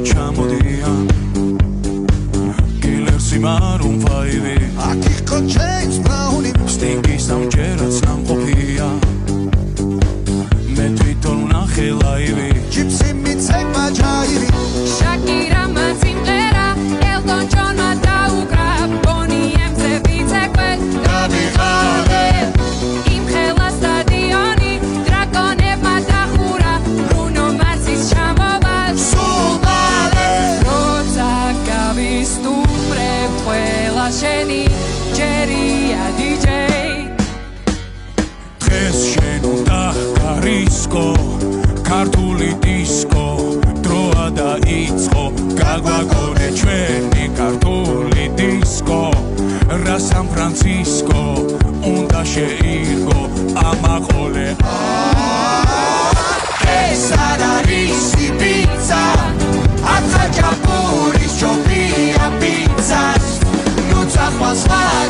diciamo di Killersi ma non fai di A chi concedi ყველა შენი ჯერია დიჯეი დღეს შენ უნდა გარისკო ქართული დისკო დროა დაიწყო გაგვაგონე ჩვენი ქართული დისკო. რა სან ფრანცისკო უნდა შეირგო ამაყოლე ეს არ არის იბიცა ახაჭაპურის ჯობია პიცას passar.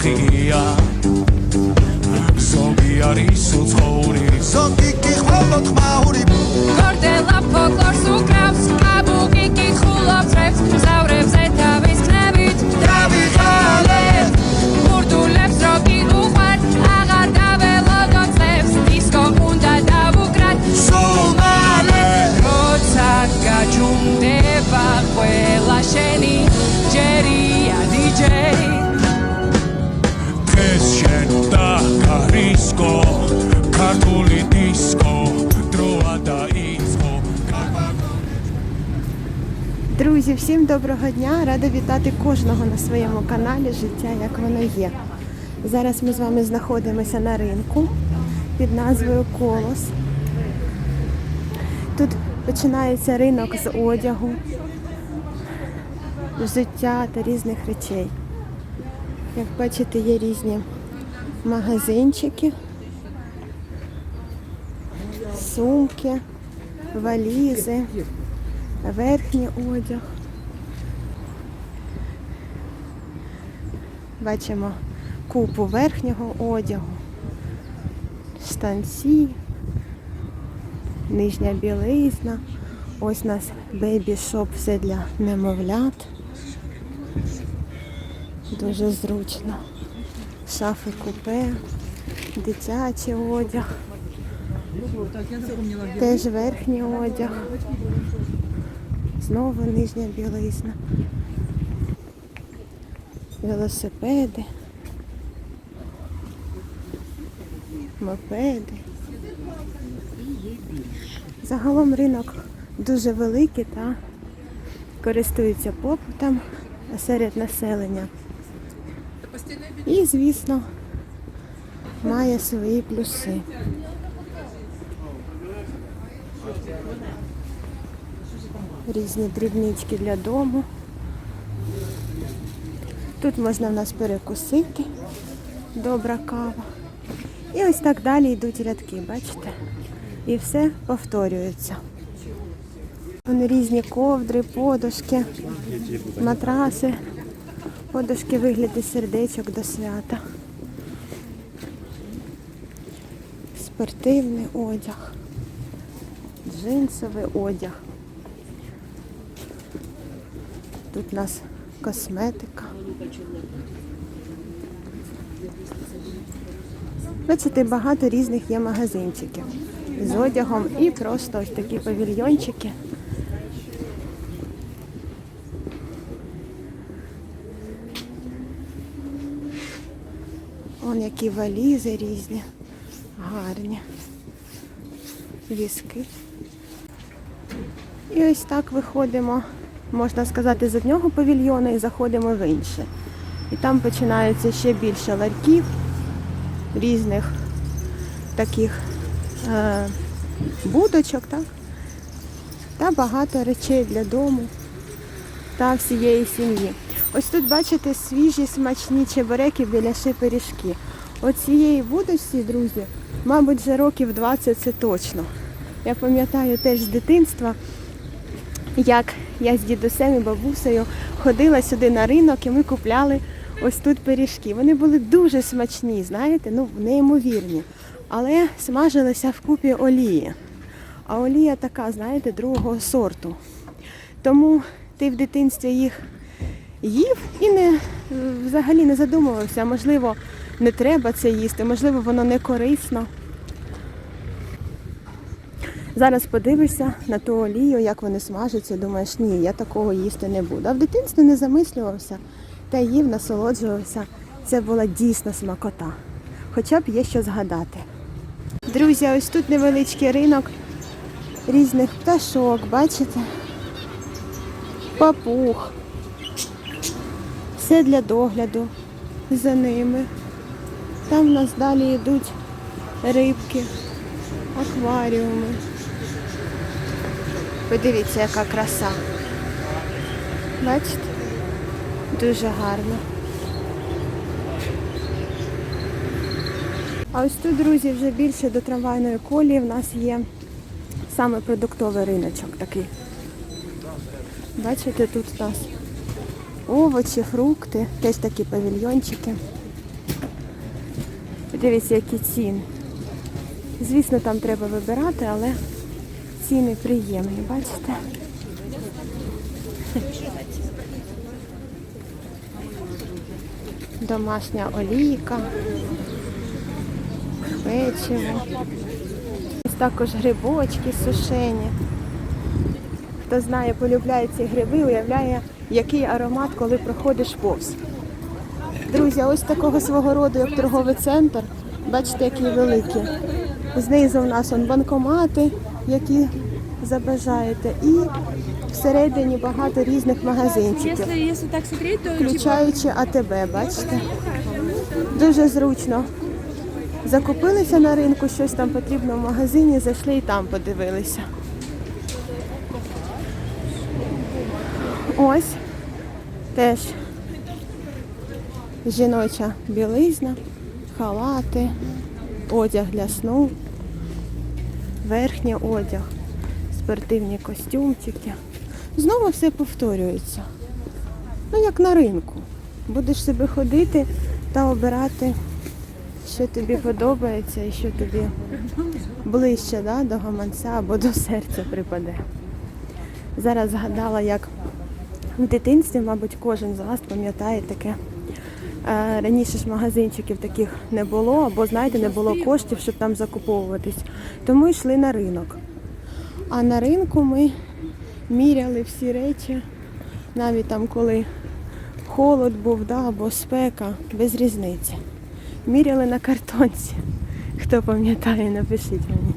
ოთხია ზოგი არის უცხოური ზოგი კი ხოლმე ხმაური всім доброго дня! Рада вітати кожного на своєму каналі Життя як воно є. Зараз ми з вами знаходимося на ринку під назвою Колос. Тут починається ринок з одягу, взуття та різних речей. Як бачите, є різні магазинчики, сумки, валізи верхній одяг. Бачимо купу верхнього одягу, штанці, нижня білизна. Ось у нас бейбі-шоп все для немовлят. Дуже зручно. Шафи купе, дитячий одяг. Теж верхній одяг. Знову нижня білизна. Велосипеди. Мопеди. Загалом ринок дуже великий та користується попитом серед населення. І, звісно, має свої плюси. різні дрібнички для дому. Тут можна в нас перекусити. Добра кава. І ось так далі йдуть рядки, бачите? І все повторюється. Вони різні ковдри, подушки, матраси, подушки в вигляді сердечок до свята. Спортивний одяг, джинсовий одяг. Тут у нас косметика. Бачите, багато різних є магазинчиків з одягом і просто ось такі павільйончики. Вон які валізи різні, гарні. Візки. І ось так виходимо, можна сказати, з одного павільйону і заходимо в інше. І там починаються ще більше ларьків, різних таких е, будочок, так? Та багато речей для дому та всієї сім'ї. Ось тут бачите свіжі смачні чебуреки, біляши пиріжки. Оцієї будочці, друзі, мабуть, вже років 20 це точно. Я пам'ятаю теж з дитинства, як я з дідусем і бабусею ходила сюди на ринок і ми купляли ось тут пиріжки. Вони були дуже смачні, знаєте, ну неймовірні. Але смажилися в купі олії. А олія така, знаєте, другого сорту. Тому ти в дитинстві їх їв і не взагалі не задумувався. Можливо, не треба це їсти, можливо, воно не корисно. Зараз подивишся на ту олію, як вони смажаться, думаєш, ні, я такого їсти не буду. А в дитинстві не замислювався та їв, насолоджувався. Це була дійсно смакота. Хоча б є що згадати. Друзі, ось тут невеличкий ринок різних пташок, бачите? Папуг. Все для догляду за ними. Там в нас далі йдуть рибки, акваріуми. Подивіться, яка краса. Бачите? Дуже гарно. А ось тут, друзі, вже більше до трамвайної колії в нас є саме продуктовий риночок такий. Бачите, тут у нас овочі, фрукти, теж такі павільйончики. Подивіться, які ціни. Звісно, там треба вибирати, але ціни приємні, бачите? Домашня олійка, печиво. Також грибочки сушені. Хто знає, полюбляє ці гриби, уявляє, який аромат, коли проходиш повз. Друзі, ось такого свого роду, як торговий центр. Бачите, які великі. Знизу в нас банкомати, які забажаєте. І всередині багато різних магазинчиків, Если, если так смотреть, то типа, включаючи АТБ, бачите? Дуже зручно. Закупилися на ринку, щось там потрібно в магазині, зайшли і там подивилися. Ось теж жіноча білизна, халати, одяг для сну, верхній одяг, спортивні костюмчики. Знову все повторюється. Ну, як на ринку. Будеш собі ходити та обирати, що тобі подобається і що тобі ближче да, до гаманця або до серця припаде. Зараз згадала, як в дитинстві, мабуть, кожен з вас пам'ятає таке. Е, Раніше ж магазинчиків таких не було, або, знаєте, не було коштів, щоб там закуповуватись. Тому йшли на ринок. А на ринку ми міряли всі речі, навіть там, коли холод був, да, або спека, без різниці. Міряли на картонці. Хто пам'ятає, напишіть мені.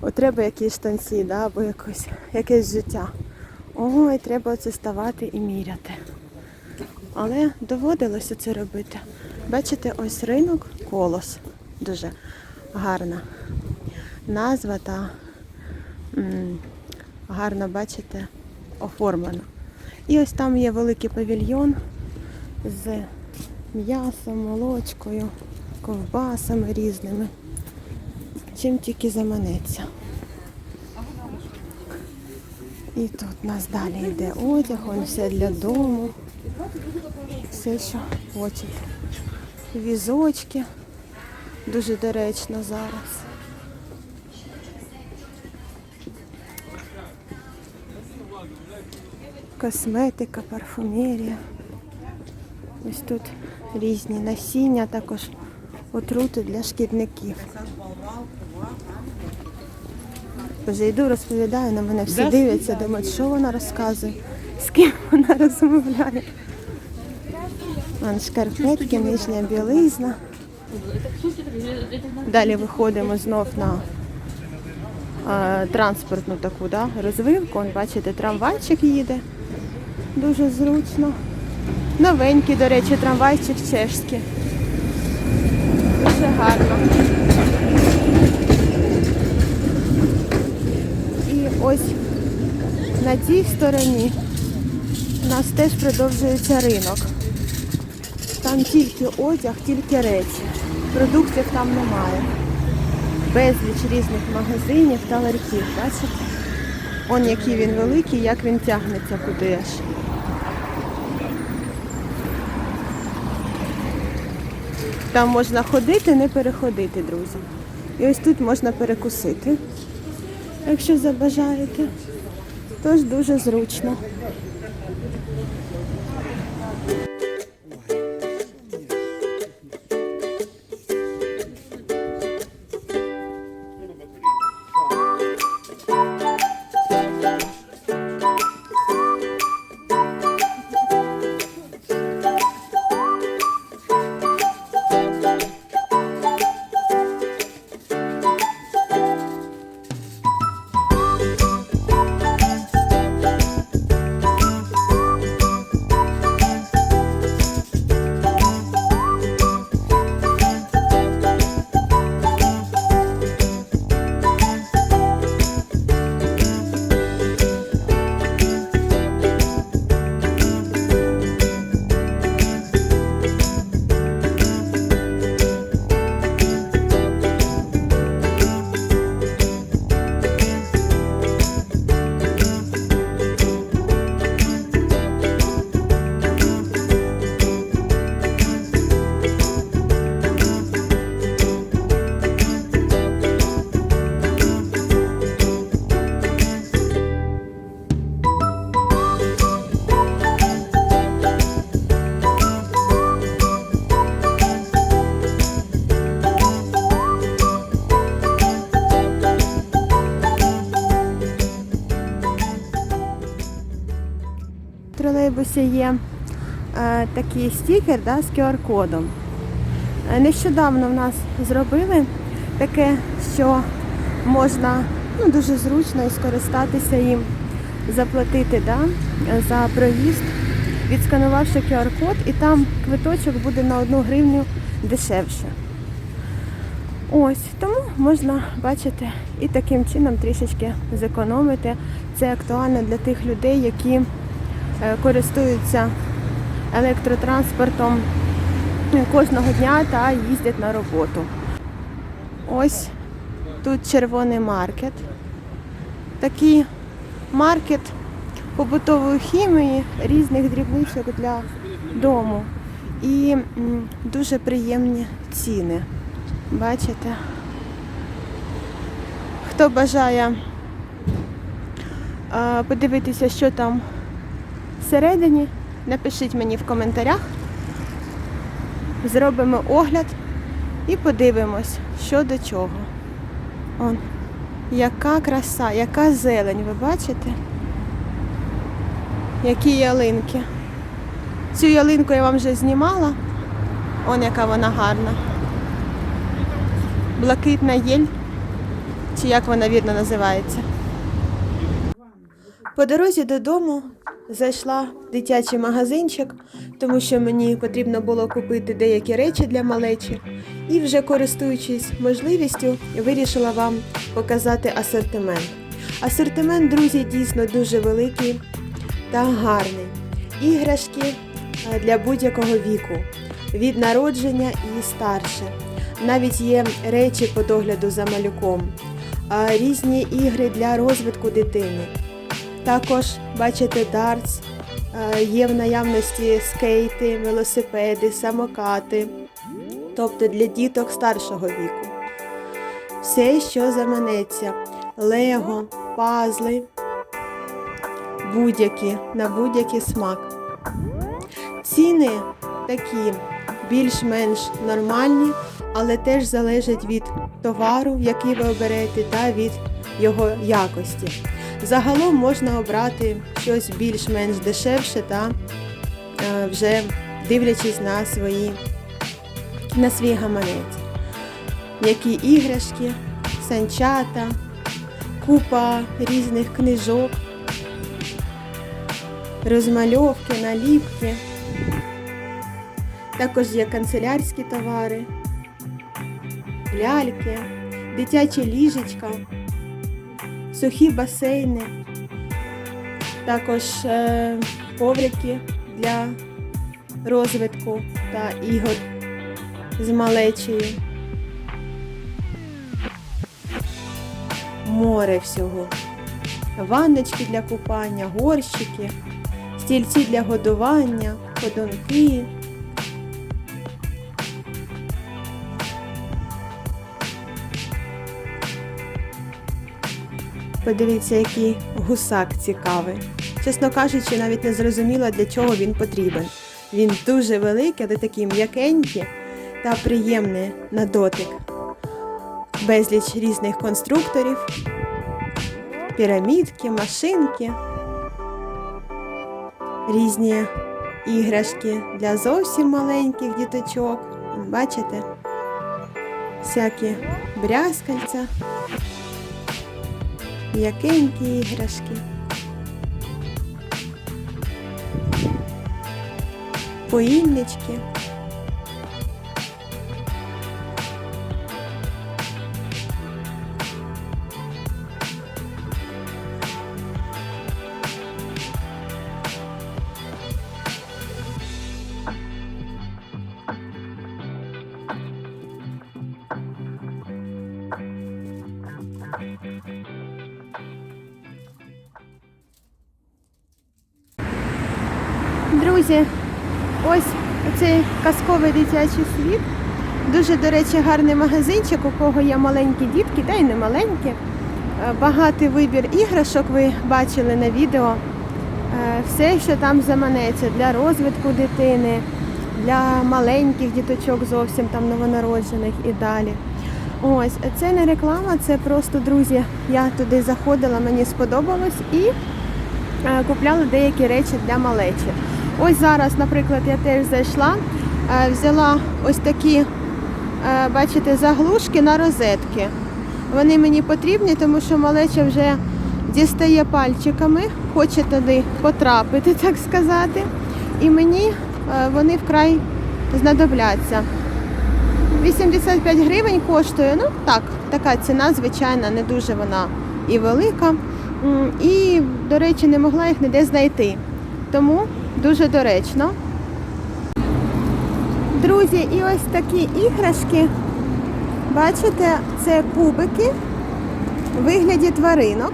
От треба якісь штанці, да, або якось, якесь життя. Ой, треба це ставати і міряти. Але доводилося це робити. Бачите, ось ринок колос. Дуже гарна назва та гарно, бачите, оформлено. І ось там є великий павільйон з м'ясом, молочкою, ковбасами різними. Чим тільки заманеться. І тут у нас далі йде одяг, он все для дому. Все, що хочете. Візочки. Дуже доречно зараз. Косметика, парфумерія. Ось тут різні насіння, також отрути для шкідників. Боже, йду, розповідаю, на мене всі дивляться, думають, що вона розказує, з ким вона розмовляє. Вон шкарпетки, нижня білизна. Далі виходимо знов на транспортну таку да, розвивку. Вон, бачите, трамвайчик їде. Дуже зручно. Новенький, до речі, трамвайчик чешський. Дуже гарно. І ось на цій стороні у нас теж продовжується ринок. Там тільки одяг, тільки речі. Продуктів там немає. Безліч різних магазинів та ларьків. Бачите? Он який він великий, як він тягнеться куди аж. Там можна ходити, не переходити, друзі. І ось тут можна перекусити, якщо забажаєте. Тож дуже зручно. Тролейбусі є е, такий стікер да, з QR-кодом. Е, Нещодавно в нас зробили таке, що можна ну, дуже зручно і скористатися їм, заплатити да, за проїзд, відсканувавши QR-код, і там квиточок буде на одну гривню дешевше. Ось, тому можна бачити і таким чином трішечки зекономити. Це актуально для тих людей, які користуються електротранспортом кожного дня та їздять на роботу. Ось тут червоний маркет. Такий маркет побутової хімії, різних дрібничок для дому. І дуже приємні ціни. Бачите? Хто бажає подивитися, що там всередині, напишіть мені в коментарях. Зробимо огляд і подивимось, що до чого. Он, яка краса, яка зелень, ви бачите? Які ялинки. Цю ялинку я вам вже знімала. Он яка вона гарна. Блакитна єль, чи як вона вірно називається. По дорозі додому зайшла в дитячий магазинчик, тому що мені потрібно було купити деякі речі для малечі. І вже користуючись можливістю, вирішила вам показати асортимент. Асортимент, друзі, дійсно дуже великий та гарний. Іграшки е, для будь-якого віку, від народження і старше. Навіть є речі по догляду за малюком, різні ігри для розвитку дитини. Також бачите дартс, е, є в наявності скейти, велосипеди, самокати, тобто для діток старшого віку. Все, що заманеться, лего, пазли, будь-які, на будь-який смак. Ціни такі більш-менш нормальні, але теж залежать від товару, який ви оберете, та від його якості. Загалом можна обрати щось більш-менш дешевше та е, вже дивлячись на свої на свій гаманець. Які іграшки, санчата, купа різних книжок, розмальовки, наліпки. Також є канцелярські товари, ляльки, дитячі ліжечка, сухі басейни, також е, коврики для розвитку та ігор з малечею. Море всього. Ванночки для купання, горщики, стільці для годування, ходунки. Подивіться, який гусак цікавий. Чесно кажучи, навіть не зрозуміла, для чого він потрібен. Він дуже великий, але такий м'якенький та приємний на дотик. Безліч різних конструкторів, пірамідки, машинки, різні іграшки для зовсім маленьких діточок. Бачите? Всякі брязкальця, м'якенькі іграшки. Поїльнички. Друзі, ось цей казковий дитячий світ. Дуже, до речі, гарний магазинчик, у кого є маленькі дітки, та й не маленькі. Е, Багатий вибір іграшок ви бачили на відео. Е, Все, що там заманеться для розвитку дитини, для маленьких діточок зовсім там новонароджених і далі. Ось, це не реклама, це просто друзі. Я туди заходила, мені сподобалось і е, купляла деякі речі для малечі. Ось зараз, наприклад, я теж зайшла, е, взяла ось такі, е, бачите, заглушки на розетки. Вони мені потрібні, тому що малеча вже дістає пальчиками, хоче туди потрапити, так сказати. І мені е, вони вкрай знадобляться. 85 гривень коштує. Ну так, така ціна, звичайно, не дуже вона і велика. І, до речі, не могла їх ніде знайти. Тому дуже доречно. Друзі, і ось такі іграшки. Бачите, це кубики в вигляді тваринок.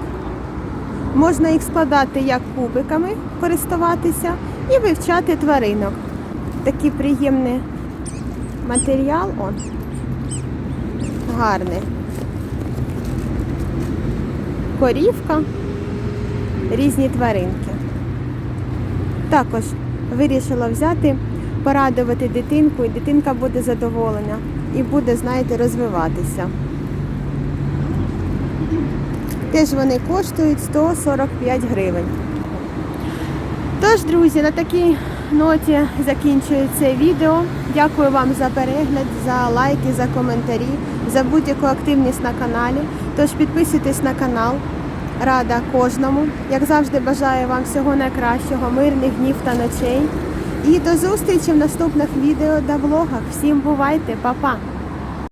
Можна їх складати як кубиками, користуватися і вивчати тваринок. Такий приємний матеріал, он гарний. Корівка, різні тваринки. Також вирішила взяти, порадувати дитинку, і дитинка буде задоволена і буде, знаєте, розвиватися. Теж вони коштують 145 гривень. Тож, друзі, на такій ноті закінчую це відео. Дякую вам за перегляд, за лайки, за коментарі, за будь-яку активність на каналі. Тож підписуйтесь на канал. Рада кожному. Як завжди, бажаю вам всього найкращого, мирних днів та ночей. І до зустрічі в наступних відео та влогах. Всім бувайте, па-па!